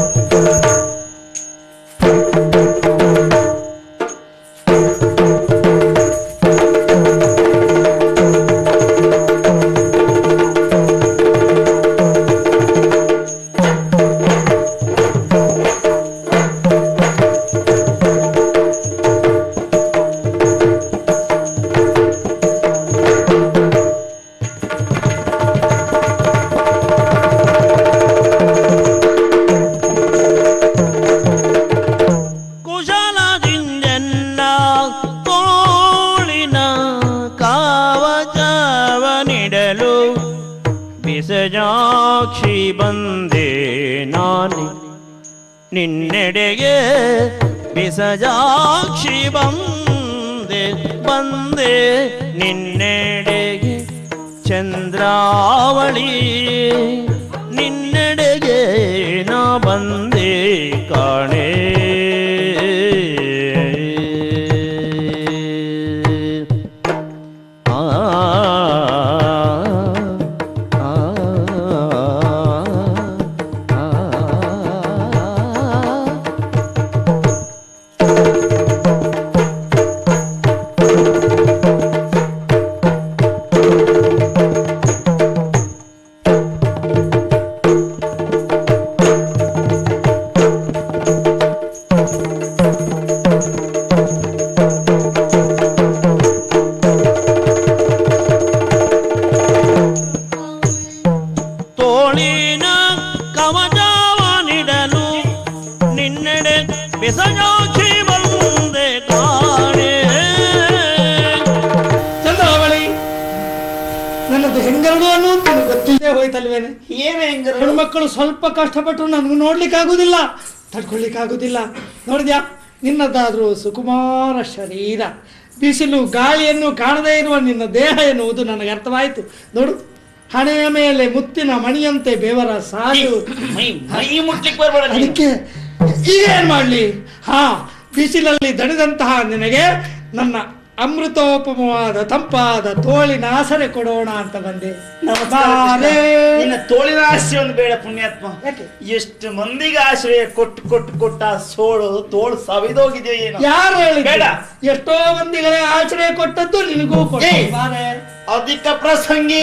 Thank. ಬಿಸಜಾಕ್ಷಿ ಬಂದೆ ನಾನಿ. ನಿನ್ನೆಡೆಗೆ ಬಿಸಜಾಕ್ಷಿ ಬಂದೆ ಬಂದೆ. ನಿನ್ನೆಡೆಗೆ ಚಂದ್ರಾವಳಿ ನಿನ್ನೆಡೆಗೆ ನಾ ಬಂದೆ ಕಾಣೆ ಬೆಸಜಾಕ್ಷಿ ಬಂದೆ ಕಾಣೆ ಚಂದ್ರಾವಳಿ ನನ್ನದು ಹೆಂಗರಡು ಅನ್ನೋದು ನಿನಗೆ ಗೊತ್ತಿಲ್ಲದೆ ಹೋಯ್ತಲ್ವೇನೆ? ಏನೇ ಹೆಂಗರು ಹೆಣ್ಮಕ್ಕಳು ಸ್ವಲ್ಪ ಕಷ್ಟಪಟ್ಟರು ನನಗೆ ನೋಡ್ಲಿಕ್ಕೆ ಆಗುದಿಲ್ಲ ತಡ್ಕೊಳ್ಲಿಕ್ಕೆ ಆಗುದಿಲ್ಲ ನೋಡಿದ್ಯಾ? ನಿನ್ನದಾದರೂ ಸುಕುಮಾರ ಶರೀರ. ಬಿಸಿಲು ಗಾಳಿಯನ್ನು ಕಾಣದೇ ಇರುವ ನಿನ್ನ ದೇಹ ಎನ್ನುವುದು ನನಗೆ ಅರ್ಥವಾಯಿತು. ನೋಡು ಹಣೆಯ ಮೇಲೆ ಮುತ್ತಿನ ಮಣಿಯಂತೆ ಬೇವರ ಸಾಲು. ಅದಕ್ಕೆ ಈಗ ಏನ್ ಮಾಡ್ಲಿ? ಹಾ ಬಿಸಿಲಲ್ಲಿ ದಣಿದಂತಹ ನಿನಗೆ ನನ್ನ ಅಮೃತೋಪಮವಾದ ತಂಪಾದ ತೋಳಿನ ಆಸರೆ ಕೊಡೋಣ ಅಂತ ಬಂದೆ. ನಿನ್ನ ತೋಳಿನ ಆಸೆ ಒಂದು ಬೇಡ ಪುಣ್ಯಾತ್ಮ? ಎಷ್ಟು ಮಂದಿಗೆ ಆಶ್ರಯ ಕೊಟ್ಟು ಕೊಟ್ಟು ಕೊಟ್ಟ ಸೋಳು ತೋಳು ಸವಿದೋಗಿದೆ ಏನೋ. ಯಾರು ಹೇಳಿ ಬೇಡ. ಎಷ್ಟೋ ಮಂದಿಗಳೇ ಆಶ್ರಯ ಕೊಟ್ಟದ್ದು ನಿನಗೂ ಕೊಟ್ಟೆ. ಅಧಿಕ ಪ್ರಸಂಗಿ.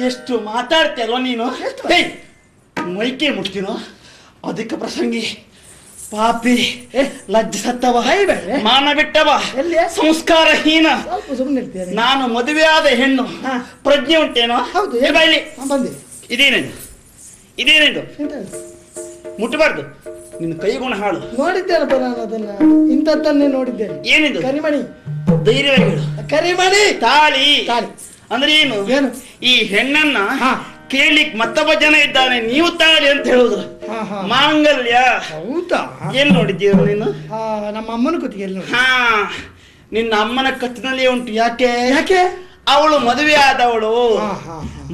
ಎಷ್ಟು ಮಾತಾಡ್ತೀಯಲ್ವ ನೀನು? ಮೈಕೆ ಮುಟ್ತೀನೋ? ಅದಕ್ಕೆ ಪ್ರಸಂಗಿ ಪಾಪಿ ಲಜ್ಜ ಸತ್ತವ. ಮಾನ ಬಿಟ್ಟವ ಎಲ್ಲಿ? ಸಂಸ್ಕಾರ ಹೀನ ನಾನು? ಮದುವೆಯಾದ ಹೆಣ್ಣು. ಪ್ರಜ್ಞೆ ಉಂಟೇನೋ? ಹೌದು ಇದೇನೇನು ಇದೇನೇನು ಬಂದೆ? ಮುಟ್ಟಬಾರ್ದು. ನಿನ್ನ ಕೈಗುಣ ಹಾಳು. ನೋಡಿದ್ದೇನಪ್ಪ ನಾನು ಅದನ್ನ? ಇಂಥದ್ದನ್ನೇ ನೋಡಿದ್ದೇನೆ. ಏನಿದು? ಕರಿಮಣಿ. ಧೈರ್ಯವಾಗಿ ಕರಿಮಣಿ. ತಾಳಿ. ತಾಳಿ. ಅಂದ್ರೆ ಏನು? ಏನು? ಈ ಹೆಣ್ಣನ್ನ. ಕೇಳಿಕ್ ಮತ್ತೊಬ್ಬ ಜನ ಇದ್ದಾನೆ ನೀವು ತಾಳಿ ಅಂತ ಹೇಳುದು. ಮಾಂಗಲ್ಯ. ಹೌದಾ? ಏನ್ ನೋಡಿದ್ದೀರ ನೀನು? ನಮ್ಮ ಅಮ್ಮನ ಹಾ ನಿನ್ನ ಅಮ್ಮನ ಕತ್ತಿನಲ್ಲಿ ಉಂಟು ಯಾಕೆ? ಯಾಕೆ? ಅವಳು ಮದುವೆ ಆದವಳು.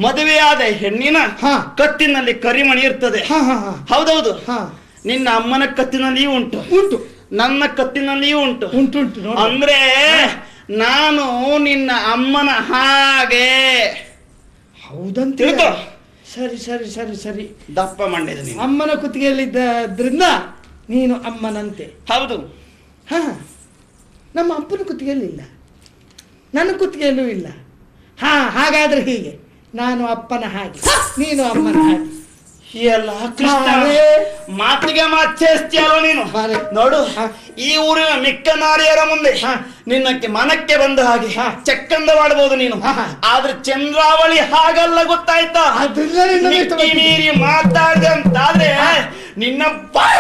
ಮದುವೆಯಾದ ಹೆಣ್ಣಿನ ಹಾ. ಕತ್ತಿನಲ್ಲಿ ಕರಿಮಣಿ ಇರ್ತದೆ. ಹೌದೌದು. ಹಾ. ನಿನ್ನ ಅಮ್ಮನ ಕತ್ತಿನಲ್ಲಿಯೂ ಉಂಟು. ಉಂಟು. ನನ್ನ ಕತ್ತಿನಲ್ಲಿಯೂ ಉಂಟು. ಉಂಟು ಉಂಟು ಅಂದ್ರೆ ನಾನು ನಿನ್ನ ಅಮ್ಮನ ಹಾಗೆ. ಹೌದಂತ. ತಿಳ್ಕೊ. ಸರಿ ಸರಿ ಸರಿ ಸರಿ. ದಪ್ಪ ಮಂಡ್ಯದ ನೀನು. ಅಮ್ಮನ ಕುತ್ತಿಗೆಯಲ್ಲಿದ್ದರಿಂದ ನೀನು ಅಮ್ಮನಂತೆ. ಹೌದು. ಹ ನಮ್ಮ ಅಪ್ಪನ ಕುತ್ತಿಗೆಯಲ್ಲಿ ಇಲ್ಲ. ನನ್ನ ಕುತ್ತಿಗೆಯಲ್ಲೂ ಇಲ್ಲ. ಹಾ ಹಾಗಾದ್ರೆ ಹೀಗೆ. ನಾನು ಅಪ್ಪನ ಹಾಗೆ. ನೀನು ಅಮ್ಮನ ಹಾಗೆ. ಎಲ್ಲ. ಮಾತಿಗೆ ಮಾತೇಸ್ತಿಯಲ್ಲ ನೀನು ನೋಡು. ಈ ಊರಿನ ಮಿಕ್ಕ ನಾರಿಯರ ಮುಂದೆ. ನಿನ್ನಕ್ಕೆ ಮನಕ್ಕೆ ಬಂದ ಹಾಗೆ ಹಾ. ಚಕ್ಕಂದ ಮಾಡಬಹುದು ನೀನು. ಆದ್ರೆ ಚಂದ್ರಾವಳಿ ಹಾಗಲ್ಲ ಗೊತ್ತಾಯ್ತಾ ಮೀರಿ ಮಾತಾಡ್ದೆ ಅಂತಾದ್ರೆ ನಿನ್ನ ಬಾಯಿ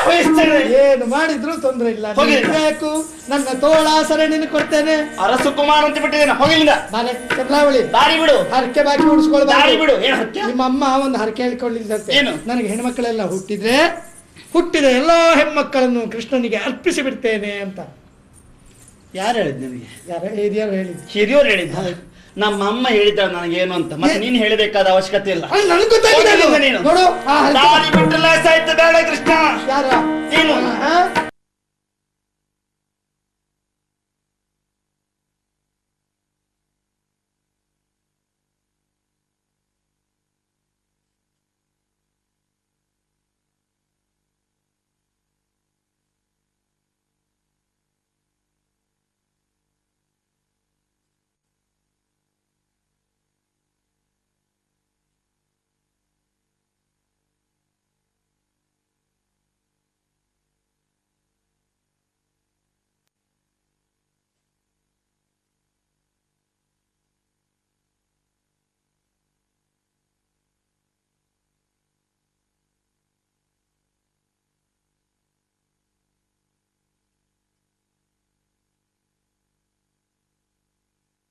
ಏನು ಮಾಡಿದ್ರು ತೊಂದ್ರೆ ಇಲ್ಲ. ಹೋಗಿ. ನೀನು ನನ್ನ ತೋಳ ಸರಣಿನ ಕೊಡ್ತೇನೆ. ಅರಸು ಕುಮಾರ್ ಅಂತ ಬಿಟ್ಟಿದ್ದೇನೆ. ಹೋಗಿಲ್ಲಿಂದ ಬಾಲೆ ಚಂದ್ರಾವಳಿ ದಾರಿ ಬಿಡು. ಹರಕೆ ಬಾಕಿ ದಾರಿ ಬಾರಿ ಬಿಡು. ಏನು ಹತ್ಯ ನಿಮ್ಮ ಅಮ್ಮ ಒಂದು ಹರಕೆ ಹೇಳಿಕೊಳ್ಳಿದ್ದಂತೆ ಏನು? ನನಗೆ ಹೆಣ್ಮಕ್ಳೆಲ್ಲ ಹುಟ್ಟಿದ್ರೆ ಹುಟ್ಟಿದ ಎಲ್ಲಾ ಹೆಣ್ಮಕ್ಕಳನ್ನು ಕೃಷ್ಣನಿಗೆ ಅರ್ಪಿಸಿ ಬಿಡ್ತೇನೆ ಅಂತ. ಯಾರು ಹೇಳಿದ್ ನಿಮಗೆ? ಯಾರು ಹಿರಿಯರು ಹೇಳಿದ್ರು ಹಿರಿಯವ್ರು ಹೇಳಿದ್ದ. ನಮ್ಮ ಅಮ್ಮ ಹೇಳಿದ ನನಗೇನು ಅಂತ. ಮತ್ತೆ ನೀನ್ ಹೇಳಬೇಕಾದ ಅವಶ್ಯಕತೆ ಇಲ್ಲ. ನೀನು. ನೋಡು ಆ ದಾರಿ ಬೇಡ ಕೃಷ್ಣ. ಯಾರ?